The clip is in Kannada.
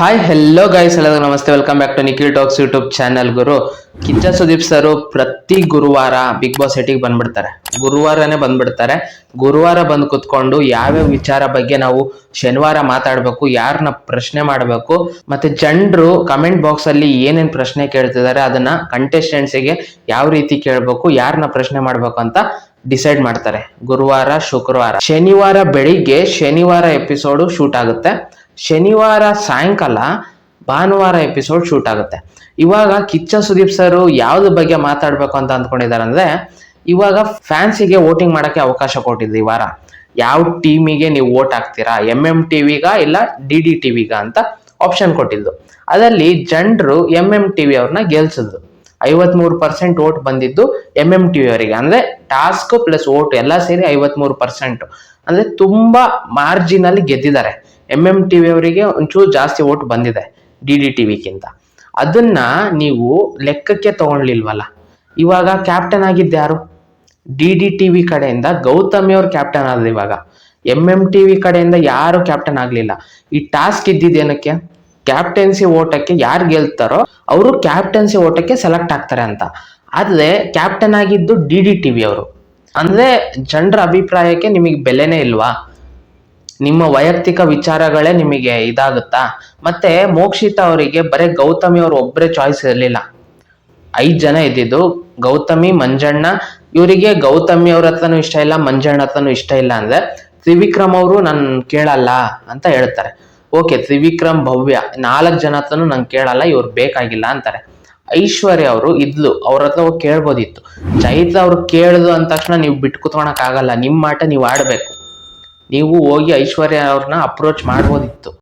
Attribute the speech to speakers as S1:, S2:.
S1: ಹಾಯ್ ಹೆಲ್ಲೋ ಗೈಸ್ ಎಲ್ಲರಿಗೂ ನಮಸ್ತೆ. Welcome back to Nikhil talks YouTube channel Guru, Kichcha Sudeep sir ಪ್ರತಿ ಗುರುವಾರ ಬಿಗ್ ಬಾಸ್ ಸೆಟಿಗೆ ಬಂದ್ಬಿಡ್ತಾರೆ. ಗುರುವಾರನೇ ಬಂದ್ಬಿಡ್ತಾರೆ. ಗುರುವಾರ ಬಂದು ಕುತ್ಕೊಂಡು ಯಾವ್ಯಾವ ವಿಚಾರ ಬಗ್ಗೆ ನಾವು ಶನಿವಾರ ಮಾತಾಡಬೇಕು ಯಾರನ್ನ ಪ್ರಶ್ನೆ ಮಾಡಬೇಕು, ಮತ್ತೆ ಜನರು ಕಮೆಂಟ್ ಬಾಕ್ಸ್ ಅಲ್ಲಿ ಏನೇನ್ ಪ್ರಶ್ನೆ ಕೇಳ್ತಿದ್ದಾರೆ ಅದನ್ನ ಕಂಟೆಸ್ಟೆಂಟ್ಸಿಗೆ ಯಾವ ರೀತಿ ಕೇಳಬೇಕು ಯಾರನ್ನ ಪ್ರಶ್ನೆ ಮಾಡಬೇಕು ಅಂತ ಡಿಸೈಡ್ ಮಾಡ್ತಾರೆ. ಗುರುವಾರ, ಶುಕ್ರವಾರ. ಶನಿವಾರ ಬೆಳಿಗ್ಗೆ ಶನಿವಾರ ಎಪಿಸೋಡು ಶೂಟ್ ಆಗುತ್ತೆ. ಶನಿವಾರ ಸಾಯಂಕಾಲ ಭಾನುವಾರ ಎಪಿಸೋಡ್ ಶೂಟ್ ಆಗುತ್ತೆ. ಇವಾಗ ಕಿಚ್ಚ ಸುದೀಪ್ ಸರ್ ಯಾವ್ದು ಬಗ್ಗೆ ಮಾತಾಡಬೇಕು ಅಂತ ಅಂದ್ಕೊಂಡಿದ್ದಾರೆ ಅಂದ್ರೆ, ಇವಾಗ ಫ್ಯಾನ್ಸಿಗೆ ವೋಟಿಂಗ್ ಮಾಡೋಕ್ಕೆ ಅವಕಾಶ ಕೊಟ್ಟಿದ್ದು ಈ ವಾರ. ಯಾವ ಟೀಮಿಗೆ ನೀವು ವೋಟ್ ಹಾಕ್ತೀರಾ? ಎಂ ಎಂ ಟಿವಿಗ ಇಲ್ಲ ಡಿ ಡಿ ಟಿವಿಗ ಅಂತ ಆಪ್ಷನ್ ಕೊಟ್ಟಿದ್ದು. ಅದರಲ್ಲಿ ಜನರು ಎಂ ಎಂ ಟಿವಿ ಅವ್ರನ್ನ ಗೆಲ್ಸಿದ್ರು ಐವತ್ಮೂರು ಪರ್ಸೆಂಟ್ ವೋಟ್ ಬಂದಿದ್ದು ಎಂ ಎಂ ಟಿವಿ ಅವರಿಗೆ. ಅಂದರೆ ಟಾಸ್ಕ್ ಪ್ಲಸ್ ವೋಟ್ ಎಲ್ಲ ಸೇರಿ ಐವತ್ಮೂರು ಪರ್ಸೆಂಟ್ ಅಂದರೆ ತುಂಬ ಮಾರ್ಜಿನ್ ಅಲ್ಲಿ ಗೆದ್ದಿದ್ದಾರೆ ಎಂ ಟಿ ವಿ ಅವರಿಗೆ ಒಂಚೂರು ಜಾಸ್ತಿ ಓಟ್ ಬಂದಿದೆ ಡಿ ಡಿ ಟಿ ವಿಗಿಂತ ಅದನ್ನ ನೀವು ಲೆಕ್ಕಕ್ಕೆ ತಗೊಳ್ಲಿಲ್ವಲ್ಲ ಇವಾಗ ಕ್ಯಾಪ್ಟನ್ ಆಗಿದ್ದು ಯಾರು? ಡಿ ಡಿ ಟಿ ವಿ ಕಡೆಯಿಂದ ಗೌತಮಿ ಅವ್ರು ಕ್ಯಾಪ್ಟನ್ ಆದ್ರು ಇವಾಗ. ಎಂ ಎಂ ಟಿ ವಿ ಕಡೆಯಿಂದ ಯಾರು ಕ್ಯಾಪ್ಟನ್ ಆಗಲಿಲ್ಲ. ಈ ಟಾಸ್ಕ್ ಇದ್ದಿದ್ದೇನಕ್ಕೆ ಕ್ಯಾಪ್ಟನ್ಸಿ ಓಟಕ್ಕೆ ಯಾರು ಗೆಲ್ತಾರೋ ಅವರು ಕ್ಯಾಪ್ಟನ್ಸಿ ಓಟಕ್ಕೆ ಸೆಲೆಕ್ಟ್ ಆಗ್ತಾರೆ ಅಂತ. ಆದರೆ ಕ್ಯಾಪ್ಟನ್ ಆಗಿದ್ದು ಡಿ ಡಿ ಟಿ ವಿ ಅವರು. ಅಂದ್ರೆ ಜನರ ಅಭಿಪ್ರಾಯಕ್ಕೆ ನಿಮಗೆ ಬೆಲೆನೇ ಇಲ್ವಾ? ನಿಮ್ಮ ವೈಯಕ್ತಿಕ ವಿಚಾರಗಳೇ ನಿಮಗೆ ಇದಾಗುತ್ತಾ? ಮತ್ತೆ ಮೋಕ್ಷಿತ ಅವರಿಗೆ ಬರೀ ಗೌತಮಿ ಅವರು ಒಬ್ಬರೇ ಚಾಯ್ಸ್ ಇರಲಿಲ್ಲ. ಐದು ಜನ ಇದ್ದಿದ್ದು, ಗೌತಮಿ, ಮಂಜಣ್ಣ, ಇವರಿಗೆ ಗೌತಮಿ ಅವ್ರ ಹತ್ರನೂ ಇಷ್ಟ ಇಲ್ಲ, ಮಂಜಣ್ಣ ಹತ್ರನೂ ಇಷ್ಟ ಇಲ್ಲ ಅಂದ್ರೆ ತ್ರಿವಿಕ್ರಮ್ ಅವರು ನನ್ ಕೇಳಲ್ಲ ಅಂತ ಹೇಳ್ತಾರೆ. ಓಕೆ, ತ್ರಿವಿಕ್ರಮ್ ಭವ್ಯ, ನಾಲ್ಕು ಜನ ಹತ್ರನೂ ನಂಗೆ ಕೇಳಲ್ಲ, ಇವ್ರು ಬೇಕಾಗಿಲ್ಲ ಅಂತಾರೆ. ಐಶ್ವರ್ಯ ಅವರು ಇದ್ಲು, ಅವ್ರ ಹತ್ರ ಹೋಗಿ ಕೇಳ್ಬೋದಿತ್ತು. ಚೈತ್ರ ಅವ್ರು ಕೇಳ್ದು ಅಂದ ತಕ್ಷಣ ನೀವು ಬಿಟ್ಟು ಕುತ್ಕೊಳಕ್ ಆಗಲ್ಲ ನಿಮ್ಮ ಆಟ ನೀವು ಆಡ್ಬೇಕು. ನೀವು ಹೋಗಿ ಐಶ್ವರ್ಯ ಅವ್ರನ್ನ ಅಪ್ರೋಚ್ ಮಾಡ್ಬೋದಿತ್ತು.